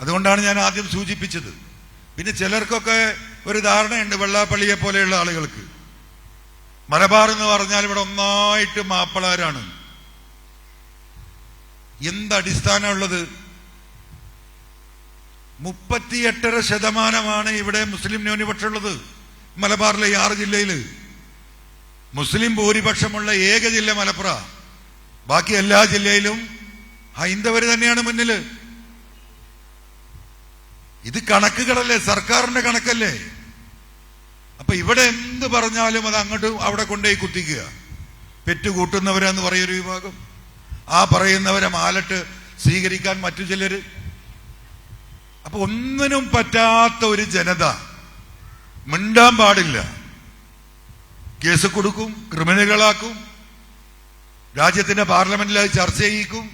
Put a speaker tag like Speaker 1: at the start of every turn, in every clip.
Speaker 1: അതുകൊണ്ടാണ് ഞാൻ ആദ്യം സൂചിപ്പിച്ചത്. പിന്നെ ചിലർക്കൊക്കെ ഒരു ധാരണയുണ്ട് വെള്ളാപ്പള്ളിയെ പോലെയുള്ള ആളുകൾക്ക്. മലബാർ എന്ന് പറഞ്ഞാൽ ഇവിടെ ഒന്നായിട്ട് മാപ്പിളാരാണ്. എന്തടിസ്ഥാനമുള്ളത് മുപ്പത്തിയെട്ടര ശതമാനമാണ് ഇവിടെ മുസ്ലിം ന്യൂനപക്ഷമുള്ളത് മലബാറിലെ ആറ് ജില്ലയിൽ മുസ്ലിം ഭൂരിപക്ഷമുള്ള ഏക ജില്ല മലപ്പുറ. ബാക്കി എല്ലാ ജില്ലയിലും ഹൈന്ദവർ തന്നെയാണ് മുന്നിൽ ഇത് കണക്കുകളല്ലേ സർക്കാരിന്റെ കണക്കല്ലേ? അപ്പൊ ഇവിടെ എന്ത് പറഞ്ഞാലും അത് അങ്ങോട്ട് അവിടെ കൊണ്ടുപോയി കുത്തിക്കുക. പെറ്റുകൂട്ടുന്നവരെന്ന് പറയൊരു വിഭാഗം. ആ പറയുന്നവരെ മാലട്ട് സ്വീകരിക്കാൻ മറ്റു ചിലര്. അപ്പൊ ഒന്നിനും പറ്റാത്ത ഒരു ജനത മിണ്ടാൻ പാടില്ല. കേസ് കൊടുക്കും ക്രിമിനലുകളാക്കും രാജ്യത്തിന്റെ പാർലമെന്റിൽ അത് ചർച്ച ചെയ്യിക്കും.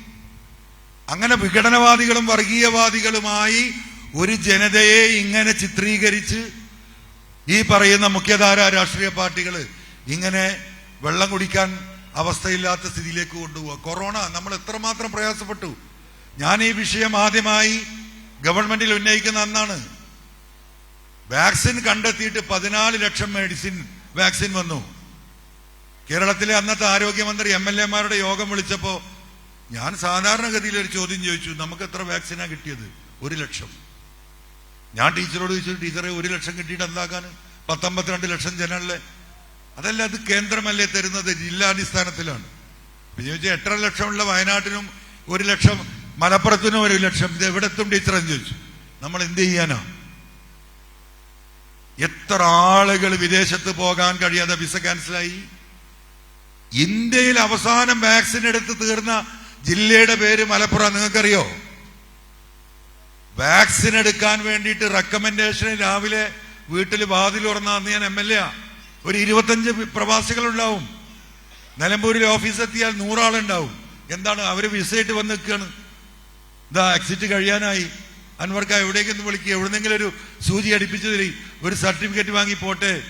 Speaker 1: അങ്ങനെ വിഘടനവാദികളും വർഗീയവാദികളുമായി ഒരു ജനതയെ ഇങ്ങനെ ചിത്രീകരിച്ച് ഈ പറയുന്ന മുഖ്യധാര രാഷ്ട്രീയ പാർട്ടികൾ ഇങ്ങനെ വെള്ളം കുടിക്കാൻ അവസ്ഥയില്ലാത്ത സ്ഥിതിയിലേക്ക് കൊണ്ടുപോവുക കൊറോണ നമ്മൾ എത്രമാത്രം പ്രയാസപ്പെട്ടു. ഞാൻ ഈ വിഷയം ആദ്യമായി ഗവൺമെന്റിൽ ഉന്നയിക്കുന്ന അന്നാണ്. വാക്സിൻ കണ്ടെത്തിയിട്ട് പതിനാല് ലക്ഷം മെഡിസിൻ വാക്സിൻ വന്നു. കേരളത്തിലെ അന്നത്തെ ആരോഗ്യമന്ത്രി എം എൽ എമാരുടെ യോഗം വിളിച്ചപ്പോ ഞാൻ സാധാരണഗതിയിൽ ഒരു ചോദ്യം ചോദിച്ചു നമുക്ക് എത്ര വാക്സിനാണ് കിട്ടിയത്? ഒരു ലക്ഷം. ഞാൻ ടീച്ചറോട് ചോദിച്ചു ടീച്ചറെ ഒരു ലക്ഷം കിട്ടിയിട്ട് എന്താക്കാൻ പത്തൊമ്പത്തിരണ്ട് ലക്ഷം ജനങ്ങളെ. അതല്ല അത് കേന്ദ്രമല്ലേ തരുന്നത്? ജില്ലാടിസ്ഥാനത്തിലാണ്. അപ്പൊ ചോദിച്ചാൽ എട്ടര ലക്ഷമുള്ള വയനാട്ടിനും ഒരു ലക്ഷം മലപ്പുറത്തിനും ഒരു ലക്ഷം ഇത് എവിടെ എത്തും ടീച്ചറെന്ന് ചോദിച്ചു. നമ്മൾ എന്ത് ചെയ്യാനാ? എത്ര ആളുകൾ വിദേശത്ത് പോകാൻ കഴിയാതെ വിസ ക്യാൻസലായി? ഇന്ത്യയിൽ അവസാനം വാക്സിൻ എടുത്ത് തീർന്ന ജില്ലയുടെ പേര് മലപ്പുറം നിങ്ങൾക്കറിയോ? വാക്സിൻ എടുക്കാൻ വേണ്ടിയിട്ട് റെക്കമെൻഡേഷൻ രാവിലെ വീട്ടിൽ വാതിൽ തുറന്ന ഞാൻ എം എൽ എ ഒരു ഇരുപത്തഞ്ച് പ്രവാസികൾ ഉണ്ടാവും നിലമ്പൂരിൽ ഓഫീസ് എത്തിയാൽ നൂറാളുണ്ടാവും. എന്താണ്? അവർ വിസയിട്ട് വന്ന് നിൽക്കുകയാണ് ഇതാ എക്സിറ്റ് കഴിയാനായി. അൻവർക്ക എവിടേക്കൊന്ന് വിളിക്കുക എവിടെന്നെങ്കിലും ഒരു സൂചി അടിപ്പിച്ചു തരി. ഒരു സർട്ടിഫിക്കറ്റ് വാങ്ങി പോട്ടെ.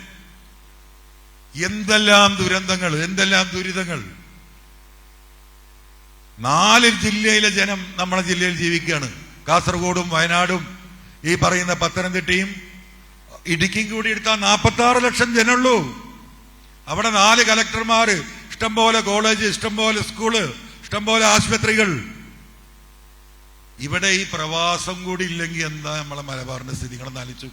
Speaker 1: എന്തെല്ലാം ദുരന്തങ്ങൾ എന്തെല്ലാം ദുരിതങ്ങൾ. നാല് ജില്ലയിലെ ജനം നമ്മുടെ ജില്ലയിൽ ജീവിക്കുകയാണ്. കാസർഗോഡും വയനാടും ഈ പറയുന്ന പത്തനംതിട്ടയും ഇടുക്കിയും കൂടി എടുത്താൽ നാൽപ്പത്തി ആറ് ലക്ഷം ജനമുള്ളൂ. അവിടെ നാല് കലക്ടർമാര് ഇഷ്ടംപോലെ കോളേജ് ഇഷ്ടംപോലെ സ്കൂൾ ഇഷ്ടംപോലെ ആശുപത്രികൾ. ഇവിടെ ഈ പ്രവാസം കൂടി ഇല്ലെങ്കിൽ എന്താ നമ്മളെ മലബാറിന്റെ സ്ഥിതി? നിങ്ങളൊന്ന് ആലോചിച്ച്